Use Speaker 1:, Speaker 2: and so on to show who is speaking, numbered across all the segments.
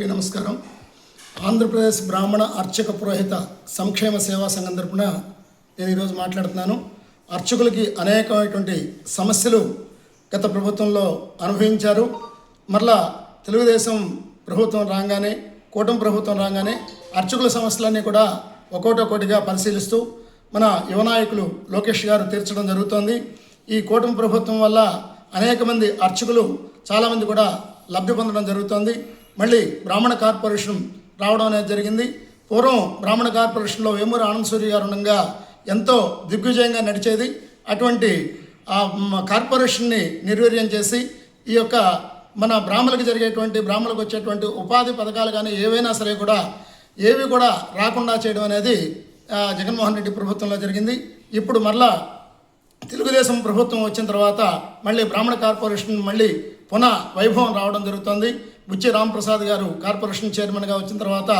Speaker 1: అందరికీ నమస్కారం. ఆంధ్రప్రదేశ్ బ్రాహ్మణ అర్చక పురోహిత సంక్షేమ సేవా సంఘం తరపున నేను ఈరోజు మాట్లాడుతున్నాను. అర్చకులకి అనేకమైనటువంటి సమస్యలు గత ప్రభుత్వంలో అనుభవించారు. మరలా తెలుగుదేశం ప్రభుత్వం రాగానే కూటమి ప్రభుత్వం రాగానే అర్చకుల సమస్యలన్నీ కూడా ఒక్కోటొక్కోటిగా పరిశీలిస్తూ మన యువ నాయకులు లోకేష్ గారు తీర్చడం జరుగుతోంది. ఈ కూటమి ప్రభుత్వం వల్ల అనేక మంది అర్చకులు చాలామంది కూడా లబ్ధి పొందడం జరుగుతోంది. మళ్ళీ బ్రాహ్మణ కార్పొరేషన్ రావడం అనేది జరిగింది. పూర్వం బ్రాహ్మణ కార్పొరేషన్లో వేమూరి ఆనంద్ గారు ఉండగా ఎంతో దిగ్విజయంగా నడిచేది. అటువంటి ఆ కార్పొరేషన్ని నిర్వీర్యం చేసి ఈ యొక్క మన బ్రాహ్మణులకు జరిగేటువంటి బ్రాహ్మణులకు వచ్చేటువంటి ఉపాధి పథకాలు కానీ ఏవైనా సరే కూడా ఏవి కూడా రాకుండా చేయడం అనేది జగన్మోహన్ రెడ్డి ప్రభుత్వంలో జరిగింది. ఇప్పుడు మరలా తెలుగుదేశం ప్రభుత్వం వచ్చిన తర్వాత మళ్ళీ బ్రాహ్మణ కార్పొరేషన్ మళ్ళీ పునః వైభవం రావడం జరుగుతుంది. బుచ్చి రాంప్రసాద్ గారు కార్పొరేషన్ చైర్మన్గా వచ్చిన తర్వాత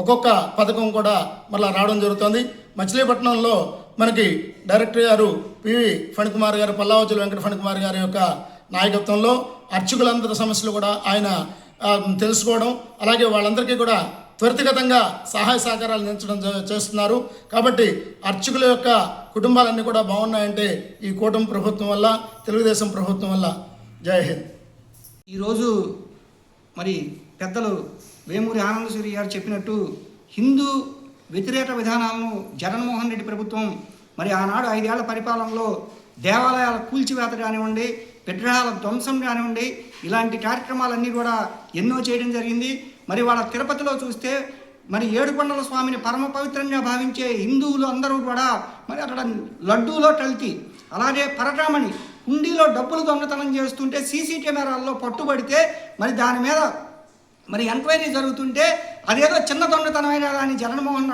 Speaker 1: ఒక్కొక్క పథకం కూడా మళ్ళీ రావడం జరుగుతుంది. మచిలీపట్నంలో మనకి డైరెక్టర్ గారు పివి ఫణికుమార్ గారు పల్లావజుల వెంకట ఫణికుమార్ గారి యొక్క నాయకత్వంలో అర్చకులందరి సమస్యలు కూడా ఆయన తెలుసుకోవడం అలాగే వాళ్ళందరికీ కూడా త్వరితగతంగా సహాయ సహకారాలు అందించడం చేస్తున్నారు. కాబట్టి అర్చకుల యొక్క కుటుంబాలన్నీ కూడా బాగున్నాయంటే ఈ కూటమి ప్రభుత్వం వల్ల తెలుగుదేశం ప్రభుత్వం వల్ల. జై హింద్.
Speaker 2: ఈరోజు మరి పెద్దలు వేమూరి ఆనందసూరి గారు చెప్పినట్టు హిందూ వ్యతిరేక విధానాలను జగన్మోహన్ రెడ్డి ప్రభుత్వం మరి ఆనాడు ఐదేళ్ళ పరిపాలనలో దేవాలయాల కూల్చివేత కానివ్వండి విగ్రహాల ధ్వంసం కానివ్వండి ఇలాంటి కార్యక్రమాలన్నీ కూడా ఎన్నో చేయడం జరిగింది. మరి వాళ్ళ తిరుపతిలో చూస్తే మరి ఏడుకొండల స్వామిని పరమ పవిత్రంగా భావించే హిందువులు అందరూ కూడా మరి అక్కడ లడ్డూలో కల్తీ అలాగే పరకామణి హుండీలో డబ్బులు దొంగతనం చేస్తుంటే సీసీ కెమెరాల్లో పట్టుబడితే మరి దాని మీద మరి ఎంక్వైరీ జరుగుతుంటే అదేదో చిన్న దొంగతనమైన అని జగన్మోహన్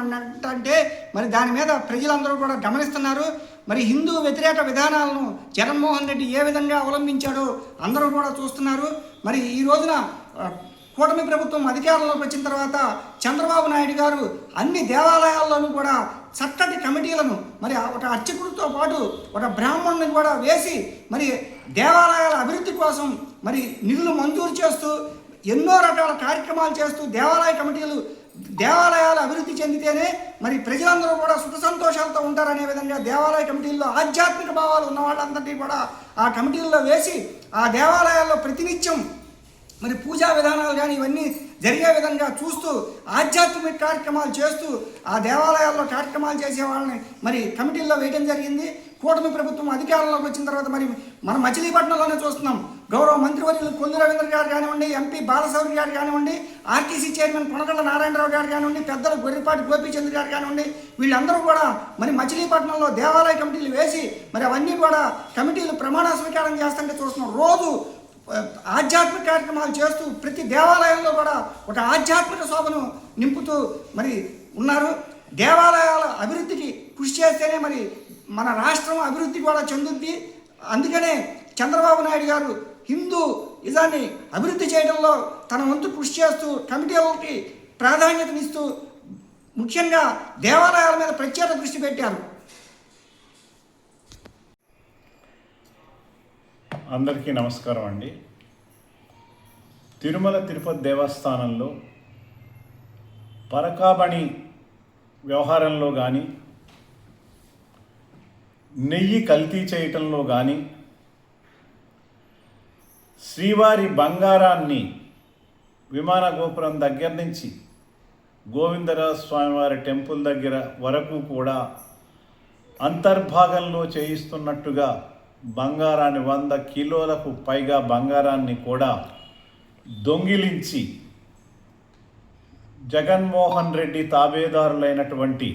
Speaker 2: అంటే మరి దాని మీద ప్రజలందరూ కూడా గమనిస్తున్నారు. మరి హిందూ వ్యతిరేక విధానాలను జగన్మోహన్ రెడ్డి ఏ విధంగా అవలంబించాడో అందరూ కూడా చూస్తున్నారు. మరి ఈ రోజున కూటమి ప్రభుత్వం అధికారంలోకి వచ్చిన తర్వాత చంద్రబాబు నాయుడు గారు అన్ని దేవాలయాల్లోనూ కూడా చక్కటి కమిటీలను మరి ఒక అర్చకుడితో పాటు ఒక బ్రాహ్మణుని కూడా వేసి మరి దేవాలయాల అభివృద్ధి కోసం మరి నిధులు మంజూరు చేస్తూ ఎన్నో రకాల కార్యక్రమాలు చేస్తూ దేవాలయ కమిటీలు దేవాలయాలు అభివృద్ధి చెందితేనే మరి ప్రజలందరూ కూడా సుఖ సంతోషాలతో ఉంటారనే విధంగా దేవాలయ కమిటీల్లో ఆధ్యాత్మిక భావాలు ఉన్న వాళ్ళందరినీ కూడా ఆ కమిటీల్లో వేసి ఆ దేవాలయాల్లో ప్రతినిత్యం మరి పూజా విధానాలు కానీ ఇవన్నీ జరిగే విధంగా చూస్తూ ఆధ్యాత్మిక కార్యక్రమాలు చేస్తూ ఆ దేవాలయాల్లో కార్యక్రమాలు చేసే వాళ్ళని మరి కమిటీల్లో వేయడం జరిగింది. కూటమి ప్రభుత్వం అధికారంలోకి వచ్చిన తర్వాత మరి మన మచిలీపట్నంలోనే చూస్తున్నాం. గౌరవ మంత్రివర్యులు కొల్లు రవీంద్ర గారు కానివ్వండి ఎంపీ బాలశౌరి గారు కానివ్వండి ఆర్టీసీ చైర్మన్ కొనగళ్ళ నారాయణరావు గారు కానివ్వండి పెద్దలు గొర్రెపాటి గోపీచంద్ర గారు కానివ్వండి వీళ్ళందరూ కూడా మరి మచిలీపట్నంలో దేవాలయ కమిటీలు వేసి మరి అవన్నీ కూడా కమిటీలు ప్రమాణ స్వీకారం చేస్తుంటే చూస్తున్నాం. రోజు ఆధ్యాత్మిక కార్యక్రమాలు చేస్తూ ప్రతి దేవాలయంలో కూడా ఒక ఆధ్యాత్మిక శోభను నింపుతూ మరి ఉన్నారు. దేవాలయాల అభివృద్ధికి కృషి చేస్తేనే మరి మన రాష్ట్రం అభివృద్ధి కూడా చెందుద్ది. అందుకనే చంద్రబాబు నాయుడు గారు హిందూ ఇదాన్ని అభివృద్ధి చేయడంలో తన వంతు కృషి చేస్తూ కమిటీలకి ప్రాధాన్యతనిస్తూ ముఖ్యంగా దేవాలయాల మీద ప్రత్యేక దృష్టి పెట్టారు.
Speaker 3: అందరికీ నమస్కారం అండి. తిరుమల తిరుపతి దేవస్థానంలో పరకాబణి వ్యవహారంలో కానీ నెయ్యి కల్తీ చేయటంలో కానీ శ్రీవారి బంగారాన్ని విమాన గోపురం దగ్గర నుంచి గోవిందరాజ స్వామివారి టెంపుల్ దగ్గర వరకు కూడా అంతర్భాగంలో చేయిస్తున్నట్టుగా బంగారాన్ని వంద కిలోలకు పైగా బంగారాన్ని కూడా దొంగిలించి జగన్మోహన్ రెడ్డి తాబేదారులైనటువంటి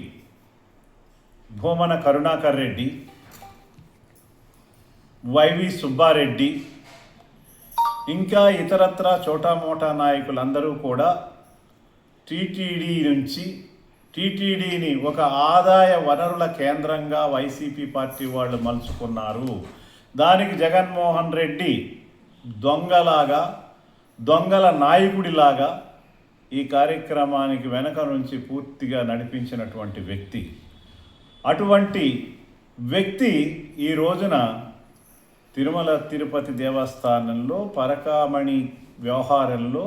Speaker 3: భూమన కరుణాకర్ రెడ్డి వైవి సుబ్బారెడ్డి ఇంకా ఇతరత్ర చోటామోటా నాయకులందరూ కూడా టీటీడీ నుంచి టీటీడీని ఒక ఆదాయ వనరుల కేంద్రంగా వైసీపీ పార్టీ వాళ్ళు మలుచుకున్నారు. దానికి జగన్మోహన్ రెడ్డి దొంగలాగా దొంగల నాయకుడిలాగా ఈ కార్యక్రమానికి వెనక నుంచి పూర్తిగా నడిపించినటువంటి వ్యక్తి. అటువంటి వ్యక్తి ఈ రోజున తిరుమల తిరుపతి దేవస్థానంలో పరకామణి వ్యవహారంలో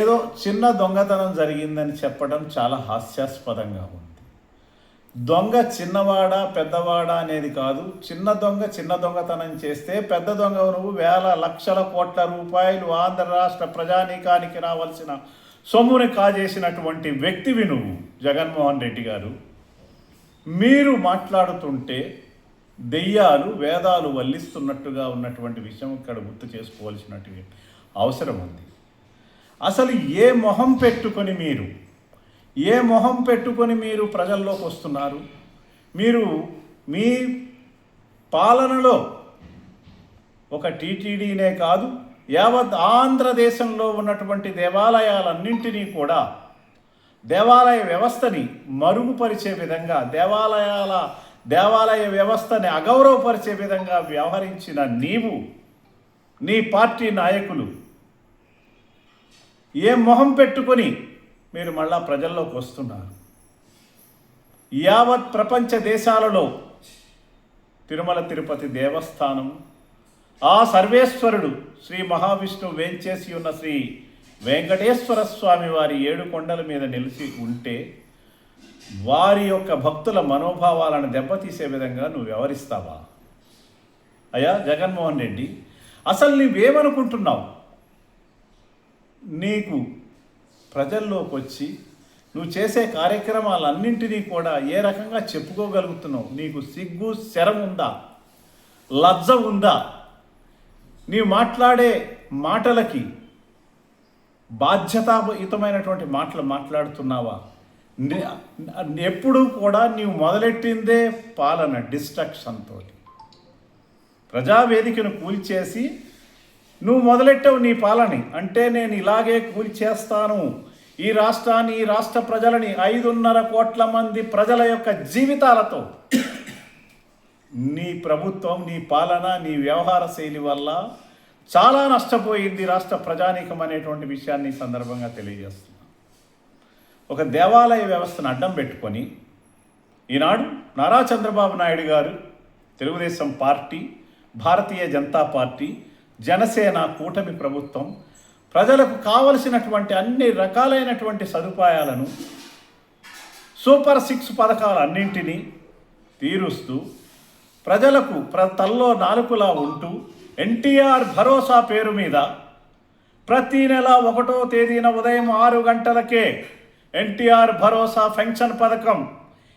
Speaker 3: ఏదో చిన్న దొంగతనం జరిగిందని చెప్పడం చాలా హాస్యాస్పదంగా ఉంది. దొంగ చిన్నవాడా పెద్దవాడా అనేది కాదు. చిన్న దొంగ చిన్న దొంగతనం చేస్తే పెద్ద దొంగ నువ్వు వేల లక్షల కోట్ల రూపాయలు ఆంధ్ర రాష్ట్ర ప్రజానీకానికి రావాల్సిన సొమ్ముని కాజేసినటువంటి వ్యక్తివి నువ్వు జగన్మోహన్ రెడ్డి గారు. మీరు మాట్లాడుతుంటే దెయ్యాలు వేదాలు వల్లిస్తున్నట్టుగా ఉన్నటువంటి విషయం ఇక్కడ గుర్తు చేసుకోవాల్సినటువంటి అవసరం ఉంది. అసలు ఏ మొహం పెట్టుకొని మీరు ఏ మొహం పెట్టుకొని మీరు ప్రజల్లోకి వస్తున్నారు? మీరు మీ పాలనలో ఒక టీటీడీనే కాదు యావత్ ఆంధ్రదేశంలో ఉన్నటువంటి దేవాలయాలన్నింటినీ కూడా దేవాలయ వ్యవస్థని మరుగుపరిచే విధంగా దేవాలయాల దేవాలయ వ్యవస్థని అగౌరవపరిచే విధంగా వ్యవహరించిన నీవు నీ పార్టీ నాయకులు ఏ మొహం పెట్టుకొని మీరు మళ్ళా ప్రజల్లోకి వస్తున్నారు? యావత్ ప్రపంచ దేశాలలో తిరుమల తిరుపతి దేవస్థానం ఆ సర్వేశ్వరుడు శ్రీ మహావిష్ణువు వేంచేసి ఉన్న శ్రీ వెంకటేశ్వర స్వామి వారి ఏడు కొండల మీద నిలిచి ఉంటే వారి యొక్క భక్తుల మనోభావాలను దెబ్బతీసే విధంగా నువ్వు వ్యవహరిస్తావా అయ్యా జగన్మోహన్ రెడ్డి అసలు నువ్వేమనుకుంటున్నావు? నీకు ప్రజల్లోకి వచ్చి నువ్వు చేసే కార్యక్రమాలన్నింటినీ కూడా ఏ రకంగా చెప్పుకోగలుగుతున్నావు? నీకు సిగ్గు శరం ఉందా? లజ్జ ఉందా? నీవు మాట్లాడే మాటలకి బాధ్యతాయుతమైనటువంటి మాటలు మాట్లాడుతున్నావా? ఎప్పుడూ ఎప్పుడు కూడా నీవు మొదలెట్టిందే పాలన డిస్ట్రక్షన్తో ప్రజావేదికను కూల్చేసి నువ్వు మొదలెట్టావు నీ పాలని. అంటే నేను ఇలాగే కూలి చేస్తాను. ఈ రాష్ట్రాన్ని ఈ రాష్ట్ర ప్రజలని ఐదున్నర కోట్ల మంది ప్రజల యొక్క జీవితాలతో. నీ ప్రభుత్వం నీ పాలన నీ వ్యవహార శైలి వల్ల చాలా నష్టపోయింది రాష్ట్ర ప్రజానీకం అనేటువంటి విషయాన్ని సందర్భంగా తెలియజేస్తున్నా. ఒక దేవాలయ వ్యవస్థను అడ్డం పెట్టుకొని ఈనాడు నారా చంద్రబాబు నాయుడు గారు తెలుగుదేశం పార్టీ భారతీయ జనతా పార్టీ జనసేన కూటమి ప్రభుత్వం ప్రజలకు కావలసినటువంటి అన్ని రకాలైనటువంటి సదుపాయాలను సూపర్ సిక్స్ పథకాలన్నింటినీ తీరుస్తూ ప్రజలకు ప్ర తల్లో నాలుకలా ఉంటూ ఎన్టీఆర్ భరోసా పేరు మీద ప్రతి నెల ఒకటో తేదీన ఉదయం ఆరు గంటలకే ఎన్టీఆర్ భరోసా పెన్షన్ పథకం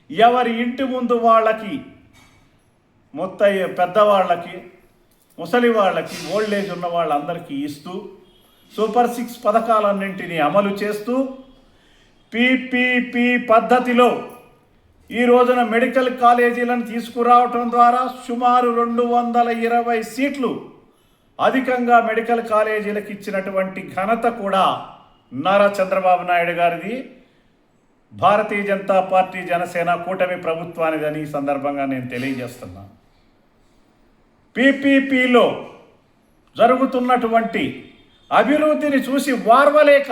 Speaker 3: ఎవరి ఇంటి ముందు వాళ్ళకి మొత్త పెద్దవాళ్ళకి ముసలి వాళ్ళకి ఓల్డ్ ఏజ్ ఉన్న వాళ్ళందరికీ ఇస్తూ సూపర్ సిక్స్ పథకాలన్నింటినీ అమలు చేస్తూ పీపీపీ పద్ధతిలో ఈ రోజున మెడికల్ కాలేజీలను తీసుకురావటం ద్వారా సుమారు రెండు వందల ఇరవై సీట్లు అధికంగా మెడికల్ కాలేజీలకు ఇచ్చినటువంటి ఘనత కూడా నారా చంద్రబాబు నాయుడు గారిది. భారతీయ జనతా పార్టీ జనసేన కూటమి ప్రభుత్వానిదని ఈ సందర్భంగా నేను తెలియజేస్తున్నాను. పీపీపీలో జరుగుతున్నటువంటి అభివృద్ధిని చూసి వార్వలేక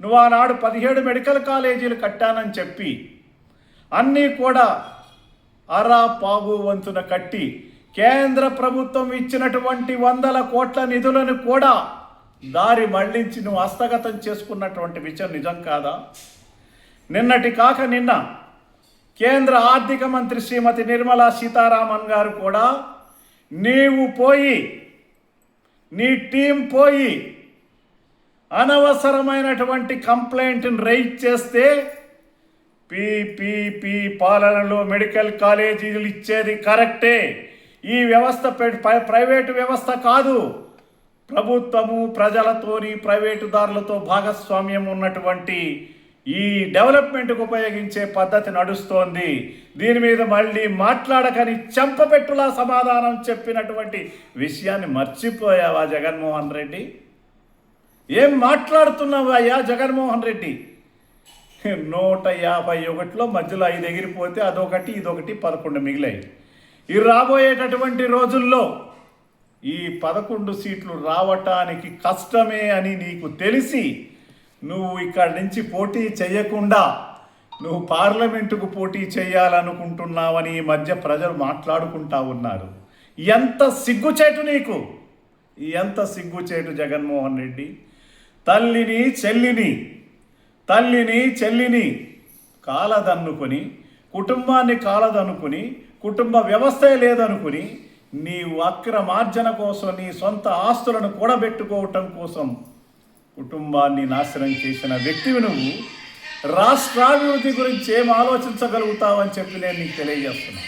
Speaker 3: నువ్వు ఆనాడు పదిహేడు మెడికల్ కాలేజీలు కట్టానని చెప్పి అన్నీ కూడా అరా పాగు వంతున కట్టి కేంద్ర ప్రభుత్వం ఇచ్చినటువంటి వందల కోట్ల నిధులను కూడా దారి మళ్ళించి నువ్వు హస్తగతం చేసుకున్నటువంటి విషయం నిజం కాదా? నిన్నటి కాక నిన్న కేంద్ర ఆర్థిక మంత్రి శ్రీమతి నిర్మలా సీతారామన్ గారు కూడా నీవు పోయి నీ టీం పోయి అనవసరమైనటువంటి కంప్లైంట్ని రైజ్ చేస్తే పీపీపీ పాలనలో మెడికల్ కాలేజీలు ఇచ్చేది కరెక్టే. ఈ వ్యవస్థ పె- ప్రైవేటు వ్యవస్థ కాదు. ప్రభుత్వము ప్రజలతోని ప్రైవేటుదారులతో భాగస్వామ్యం ఉన్నటువంటి ఈ డెవలప్మెంట్కు ఉపయోగించే పద్ధతి నడుస్తోంది. దీని మీద మళ్ళీ మాట్లాడకని చెంపపెట్టులా సమాధానం చెప్పినటువంటి విషయాన్ని మర్చిపోయావా జగన్మోహన్ రెడ్డి? ఏం మాట్లాడుతున్నావు అయ్యా జగన్మోహన్ రెడ్డి? నూట యాభై ఒకటిలో మధ్యలో ఐదు ఎగిరిపోతే అదొకటి ఇదొకటి పదకొండు మిగిలాయి. ఈ రాబోయేటటువంటి రోజుల్లో ఈ పదకొండు సీట్లు రావటానికి కష్టమే అని నీకు తెలిసి నువ్వు ఇక్కడి నుంచి పోటీ చేయకుండా నువ్వు పార్లమెంటుకు పోటీ చేయాలనుకుంటున్నావని ఈ మధ్య ప్రజలు మాట్లాడుకుంటా ఉన్నారు. ఎంత సిగ్గుచేటు నీకు? ఎంత సిగ్గుచేటు జగన్మోహన్ రెడ్డి? తల్లిని చెల్లిని తల్లిని చెల్లిని కాలదన్నుకొని కుటుంబాన్ని కాలదనుకుని కుటుంబ వ్యవస్థే లేదనుకుని నీవు అక్రమార్జన కోసం నీ సొంత ఆస్తులను కూడబెట్టుకోవటం కోసం కుటుంబాన్ని నాశనం చేసిన వ్యక్తివి నువ్వు. రాష్ట్రాభివృద్ధి గురించి ఏం ఆలోచించగలుగుతావని చెప్పి నేను నీకు తెలియజేస్తున్నా.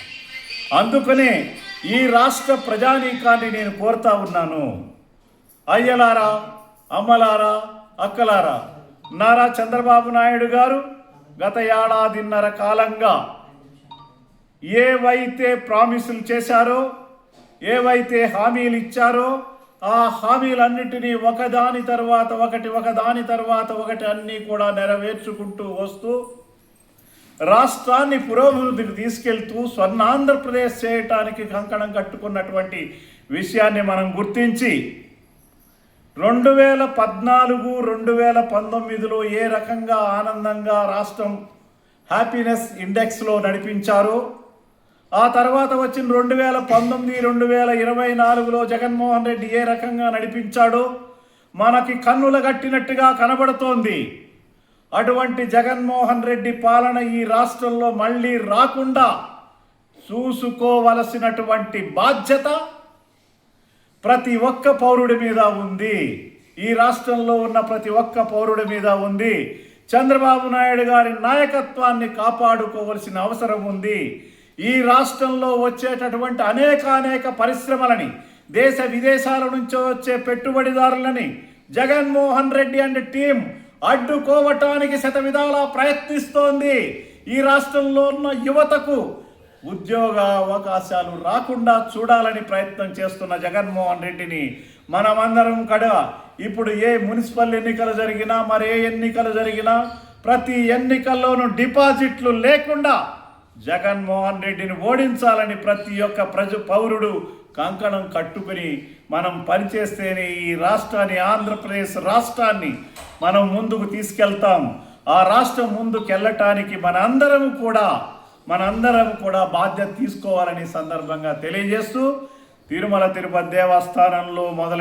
Speaker 3: అందుకనే ఈ రాష్ట్ర ప్రజానీకాన్ని నేను కోరుతా ఉన్నాను. అయ్యలారా అమ్మలారా అక్కలారా నారా చంద్రబాబు నాయుడు గారు గత ఏడాదిన్నర కాలంగా ఏవైతే ప్రామిసులు చేశారో ఏవైతే హామీలు ఇచ్చారో ఆ హామీలన్నిటినీ ఒకదాని తర్వాత ఒకటి ఒకదాని తర్వాత ఒకటి అన్నీ కూడా నెరవేర్చుకుంటూ వస్తూ రాష్ట్రాన్ని పురోభివృద్ధికి తీసుకెళ్తూ స్వర్ణాంధ్రప్రదేశ్ చేయటానికి కంకణం కట్టుకున్నటువంటి విషయాన్ని మనం గుర్తించి రెండు వేల పద్నాలుగు రెండు వేల పంతొమ్మిదిలో ఏ రకంగా ఆనందంగా రాష్ట్రం హ్యాపీనెస్ ఇండెక్స్లో నడిపించారో ఆ తర్వాత వచ్చిన రెండు వేల పంతొమ్మిది రెండు వేల ఇరవై నాలుగులో జగన్మోహన్ రెడ్డి ఏ రకంగా నడిపించాడో మనకి కన్నుల కట్టినట్టుగా కనబడుతోంది. అటువంటి జగన్మోహన్ రెడ్డి పాలన ఈ రాష్ట్రంలో మళ్ళీ రాకుండా చూసుకోవలసినటువంటి బాధ్యత ప్రతి ఒక్క పౌరుడి మీద ఉంది. ఈ రాష్ట్రంలో ఉన్న ప్రతి ఒక్క పౌరుడి మీద ఉంది. చంద్రబాబు నాయుడు గారి నాయకత్వాన్ని కాపాడుకోవలసిన అవసరం ఉంది. ఈ రాష్ట్రంలో వచ్చేటటువంటి అనేక అనేక పరిశ్రమలని దేశ విదేశాల నుంచి వచ్చే పెట్టుబడిదారులని జగన్మోహన్ రెడ్డి అండ్ టీం అడ్డుకోవటానికి శత విధాలా ప్రయత్నిస్తోంది. ఈ రాష్ట్రంలో ఉన్న యువతకు ఉద్యోగ అవకాశాలు రాకుండా చూడాలని ప్రయత్నం చేస్తున్న జగన్మోహన్ రెడ్డిని మనమందరం కడ ఇప్పుడు ఏ మున్సిపల్ ఎన్నికలు జరిగినా మరే ఎన్నికలు జరిగినా ప్రతి ఎన్నికల్లోనూ డిపాజిట్లు లేకుండా జగన్మోహన్ రెడ్డిని ఓడించాలని ప్రతి ఒక్క ప్రజ పౌరుడు కంకణం కట్టుకుని మనం పనిచేస్తేనే ఈ రాష్ట్రాన్ని ఆంధ్రప్రదేశ్ రాష్ట్రాన్ని మనం ముందుకు తీసుకెళ్తాం. ఆ రాష్ట్రం ముందుకు వెళ్ళటానికి మనందరం కూడా మనందరం కూడా బాధ్యత తీసుకోవాలని సందర్భంగా తెలియజేస్తూ తిరుమల తిరుపతి దేవస్థానంలో మొదలు